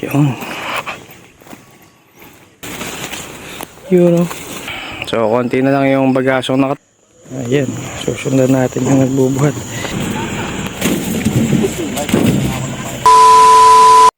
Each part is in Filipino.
Yun. Yun oh. So, konti na lang yung bagasong nakat... Ayan. Susundan natin yung nagbubuhat.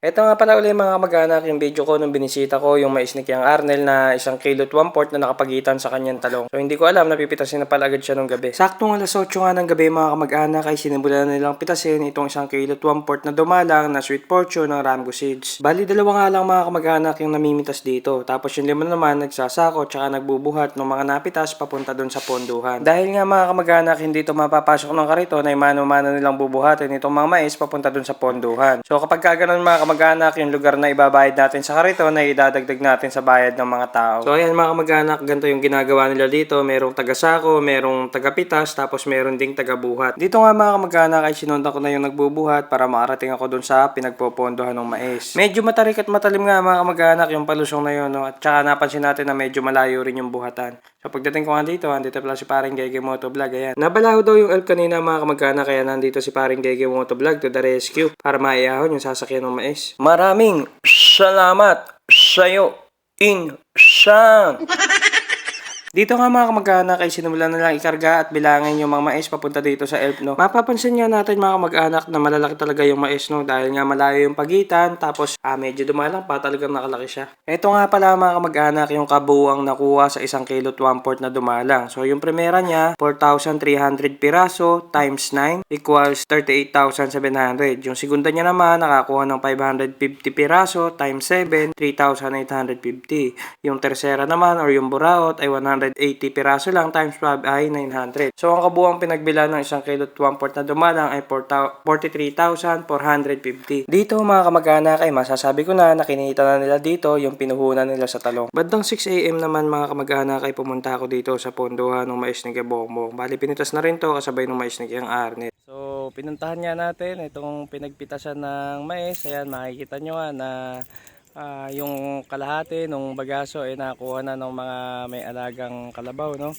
Ito nga pala ulit mga kamag-anak yung video ko nung binisita ko yung mais ni Arnel na isang kilo at one port na nakapagitan sa kanyang talong. So hindi ko alam napipitasin na pala agad siya nung gabi. Saktong alas 8 nga ng gabi mga kamag-anak ay sinimulan na nilang pitasin itong isang kilo at one port na dumalang na sweet fortune ng Ramgo Seeds. Bali dalawa nga lang mga kamag-anak yung namimitas dito. Tapos yung lima naman nagsasako tsaka nagbubuhat ng mga napitas papunta dun sa ponduhan. Dahil nga mga kamag-anak hindi ito mapapasok ng kariton ay mano-mano nilang bubuhatin itong mga mais papunta dun sa ponduhan. So kapag kaganon mga kamag-anak yung lugar na ibabayad natin sa kariton ay idadagdag natin sa bayad ng mga tao. So ayan mga kamag-anak, ganito yung ginagawa nila dito. Merong taga-sako, merong taga-pitas, tapos meron ding taga-buhat. Dito nga mga kamag-anak ay sinundan ko na yung nagbubuhat para makarating ako dun sa pinagpopondohan ng mais. Medyo matarik at matalim nga mga kamag-anak yung palusong na yun. No? At saka napansin natin na medyo malayo rin yung buhatan. So pagdating ko nga dito, andito pala si paring Gege Moto Vlog. Ayan. Nabalaho daw yung elf kanina mga kamag-anak kaya nandito si paring Gege Moto Vlog to the rescue para maiyahon yung sasakyan ng mais. Maraming salamat sa'yo, Insan! Dito nga mga kamag-anak ay sinimulan na lang ikarga at bilangin yung mga mais papunta dito sa elf no. Mapapansin nga natin mga kamag-anak na malalaki talaga yung mais no dahil nga malayo yung pagitan tapos ah, medyo dumalang pa talagang nakalaki siya. Ito nga pala mga kamag-anak yung kabuuang nakuha sa isang kilo at one port na dumalang. So yung primera niya 4,300 piraso times 9 equals 38,700. Yung segunda niya naman nakakuha ng 550 piraso times 7 3,850. Yung tercera naman or yung buraot ay 180 piraso lang times 5 ay 900. So ang kabuuang pinagbila ng isang kilo at one port na dumalang ay 4,000 43,450. Dito mga kamag-anak ay masasabi ko na nakinita na nila dito yung pinuhunan nila sa talong. Bandang 6 a.m. naman mga kamag-anak ay pumunta ako dito sa pondohan ng mais ni Gabongbong. Bali pinitas na rin to kasabay ng mais ni Kiang Arnett. So pinuntahan nga natin itong pinagpitasan ng mais. Ayan makikita nyo nga na ah, yung kalahati ng bagaso ay nakuha na ng mga may alagang kalabaw, no?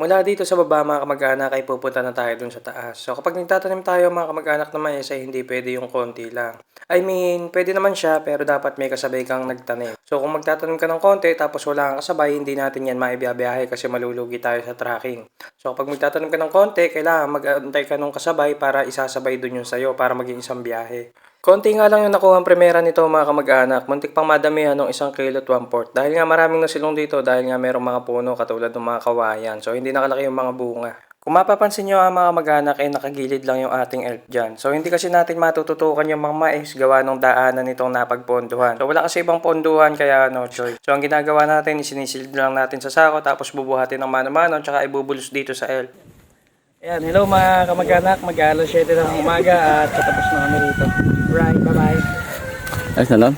Mula dito sa baba mga kamag-anak ay pupunta na tayo dun sa taas. So kapag nagtatanim tayo mga kamag-anak na mais ay hindi pwede yung konti lang. I mean, pwede naman siya pero dapat may kasabay kang nagtanim. So kung magtatanim ka ng konti tapos wala kang kasabay, hindi natin yan maibiyabiyahe kasi malulugi tayo sa tracking. So kapag magtatanim ka ng konti, kailangan mag-antay ka ng kasabay para isasabay dun yung sayo para maging isang biyahe. Konti nga lang yung nakuha ang primera nito mga kamag-anak. Muntik pang madamihan ng isang kilo at one port. Dahil nga maraming nasilong dito dahil nga merong mga puno katulad ng mga kawayan. So hindi nakalaki yung mga bunga. Kung mapapansin nyo ang mga kamag-anak ay nakagilid lang yung ating elf dyan. So hindi kasi natin matututukan yung mga mais gawa ng daanan nitong napagponduhan. So wala kasi ibang ponduhan kaya no choice. So ang ginagawa natin isinisilid lang natin sa sako tapos bubuhatin ng mano-mano tsaka ibubulos dito sa elf. Ayan, hello mga kamag-anak. Mag-alas 7 ng umaga at tapos na kami rito. Right, bye-bye. Ayos na lang.